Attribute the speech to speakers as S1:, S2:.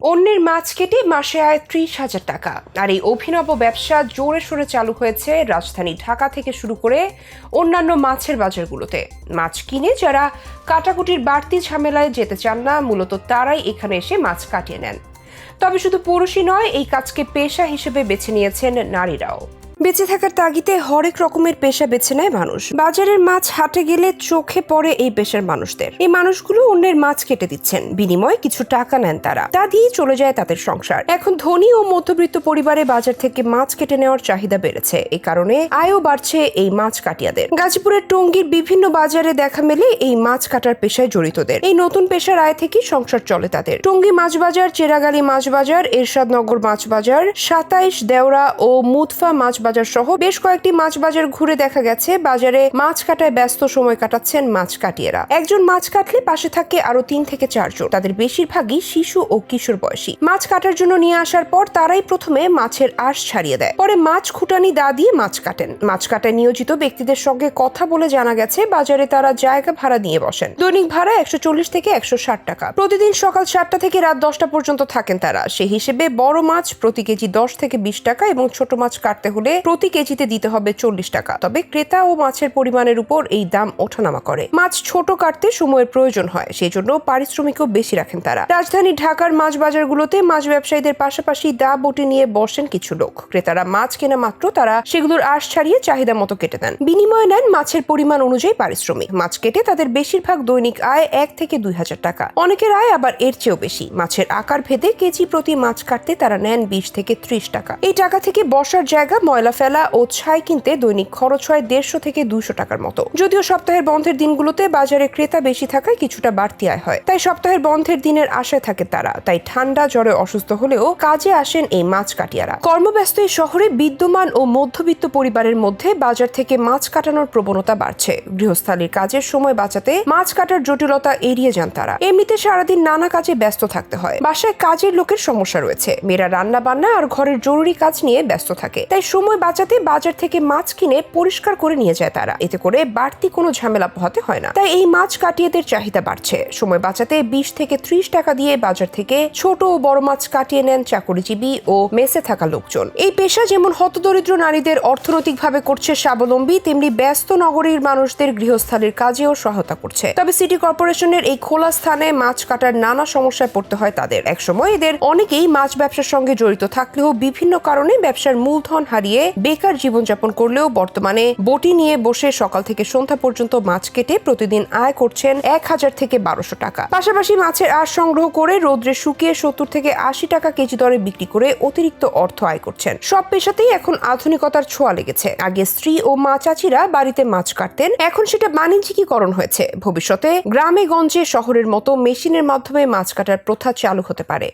S1: অন্যের মাছ কেটে মাসে আয় ত্রিশ হাজার টাকা। আর এই অভিনব ব্যবসা জোরে সোরে চালু হয়েছে রাজধানী ঢাকা থেকে শুরু করে অন্যান্য মাছের বাজারগুলোতে। মাছ কিনে যারা কাটাকুটির বাড়তি ঝামেলায় যেতে চান না, মূলত তারাই এখানে এসে মাছ কাটিয়ে নেন। তবে শুধু পুরুষই নয়, এই কাজকে পেশা হিসেবে বেছে নিয়েছেন নারীরাও। বেঁচে থাকার তাগিদে হরেক রকমের পেশা বেছে নেয় মানুষ। বাজারের মাছ হাটে গেলে চোখে পড়ে এই পেশার মানুষদের। এই মানুষগুলো অন্যের মাছ কেটে দিচ্ছেন। বিনিময়ে কিছু টাকা নেন তারা। তা দিয়ে চলে যায় তাদের সংসার। এখন ধনী ও মধ্যবিত্ত পরিবারে বাজার থেকে মাছ কেটে নেওয়ার চাহিদা বেড়েছে। এই কারণে আয়ও বাড়ছে এই মাছ কাটিয়াদের। গাজীপুরের টঙ্গীর বিভিন্ন বাজারে দেখা মেলে এই মাছ কাটার পেশায় জড়িতদের। এই নতুন পেশার আয় থেকেই সংসার চলে তাদের। টঙ্গী মাছ বাজার, চেরাগালি মাছ বাজার, এরশাদনগর মাছ বাজার, সাতাইশ, দেওরা ও মুতফা মাছ বাজার সহ বেশ কয়েকটি মাছ বাজার ঘুরে দেখা গেছে। বাজারে মাছ কাটায় ব্যস্ত সময় কাটাচ্ছেন মাছ কাটিয়েরা। একজন মাছ কাটলে পাশে থাকে আরও তিন থেকে চারজন। তাদের বেশিরভাগই শিশু ও কিশোর বয়সী। মাছ কাটার জন্য নিয়ে আসার পর তারাই প্রথমে মাছের আঁশ ছাড়িয়ে দেয়। পরে মাছ খুঁটানি দা দিয়ে মাছ কাটেন। মাছ কাটায় নিয়োজিত ব্যক্তিদের সঙ্গে কথা বলে জানা গেছে, বাজারে তারা জায়গা ভাড়া নিয়ে বসেন। দৈনিক ভাড়া একশো চল্লিশ থেকে একশো ষাট টাকা। প্রতিদিন সকাল সাতটা থেকে রাত দশটা পর্যন্ত থাকেন তারা। সেই হিসেবে বড় মাছ প্রতি কেজি দশ থেকে বিশ টাকা এবং ছোট মাছ কাটতে হলে প্রতি কেজিতে দিতে হবে চল্লিশ টাকা। তবে ক্রেতা ও মাছের পরিমাণের উপর এই দাম ওঠানামা করে। মাছ ছোট কাটতে সময়ের প্রয়োজন হয় সেই জন্য পারিশ্রমিকও বেশি রাখেন তারা। রাজধানী ঢাকার মাছ বাজারগুলোতে মাছ ব্যবসায়ীদের পাশাপাশি দা বটি নিয়ে বসেন কিছু লোক। ক্রেতারা মাছ কেনা মাত্র, তারা সেগুলোর আশ ছাড়িয়ে চাহিদা মতো কেটে দেন বিনিময়ে নেন মাছের পরিমাণ অনুযায়ী পারিশ্রমিক। মাছ কেটে তাদের বেশিরভাগ দৈনিক আয় এক থেকে দুই হাজার টাকা। অনেকের আয় আবার এর চেয়েও বেশি। মাছের আকার ভেদে কেজি প্রতি মাছ কাটতে তারা নেন বিশ থেকে ত্রিশ টাকা। এই টাকা থেকে বসার জায়গা ময়লা ফেলা ও ছাই কিনতে দৈনিক খরচ হয় দেড়শো থেকে দুশো টাকার মতো। যদিও সপ্তাহের বন্ধের দিনগুলোতে বাজারে ক্রেতা বেশি থাকায় কিছুটা বাড়তি আয় হয়। তাই সপ্তাহের বন্ধের দিনের আশায় থাকে তারা। তাই ঠান্ডা জ্বরে অসুস্থ হলেও কাজে আসেন এই মাছ কাটিয়ারা। কর্মব্যস্ত এই শহরে বিদ্যমান ও মধ্যবিত্ত পরিবারের মধ্যে বাজার থেকে মাছ কাটানোর প্রবণতা বাড়ছে। গৃহস্থালীর কাজের সময় বাঁচাতে মাছ কাটার জটিলতা এড়িয়ে যান তারা। এমনিতে সারাদিন নানা কাজে ব্যস্ত থাকতে হয়। বাসায় কাজের লোকের সমস্যা রয়েছে। মেয়েরা রান্না বান্না আর ঘরের জরুরি কাজ নিয়ে ব্যস্ত থাকে। তাই সময় বাঁচাতে বাজার থেকে মাছ কিনে পরিষ্কার করে নিয়ে যায় তারা। এতে করে বাড়তি কোনো ঝামেলা পোহাতে হয় না। তাই এই মাছ কাটিয়েদের চাহিদা বাড়ছে। সময় বাঁচাতে বিশ থেকে ত্রিশ টাকা দিয়ে বাজার থেকে ছোট ও বড় মাছ কাটিয়ে নেন চাকরিজীবী ও মেসে থাকা লোকজন। এই পেশা যেমন হতদরিদ্র নারীদের অর্থনৈতিকভাবে করছে স্বাবলম্বী, তেমনি ব্যস্ত নগরীর মানুষদের গৃহস্থালীর কাজেও সহায়তা করছে। তবে সিটি কর্পোরেশনের এই খোলা স্থানে মাছ কাটার নানা সমস্যায় পড়তে হয় তাদের। একসময় এদের অনেকেই মাছ ব্যবসার সঙ্গে জড়িত থাকলেও বিভিন্ন কারণে ব্যবসার মূলধন হারিয়ে বেকার জীবনযাপন করলেও বর্তমানে বটি নিয়ে বসে সকাল থেকে সন্ধ্যা পর্যন্ত মাছ কেটে প্রতিদিন আয় করছেন এক হাজার থেকে বারোশো টাকা। পাশাপাশি মাছের আশ সংগ্রহ করে রোদ্রে শুকিয়ে সত্তর থেকে আশি টাকা কেজি দরে বিক্রি করে অতিরিক্ত অর্থ আয় করছেন। সব পেশাতেই এখন আধুনিকতার ছোঁয়া লেগেছে। আগে স্ত্রী ও মা চাচিরা বাড়িতে মাছ কাটতেন, এখন সেটা বাণিজ্যিকীকরণ হয়েছে। ভবিষ্যতে গ্রামে গঞ্জে শহরের মতো মেশিনের মাধ্যমে মাছ কাটার প্রথা চালু হতে পারে।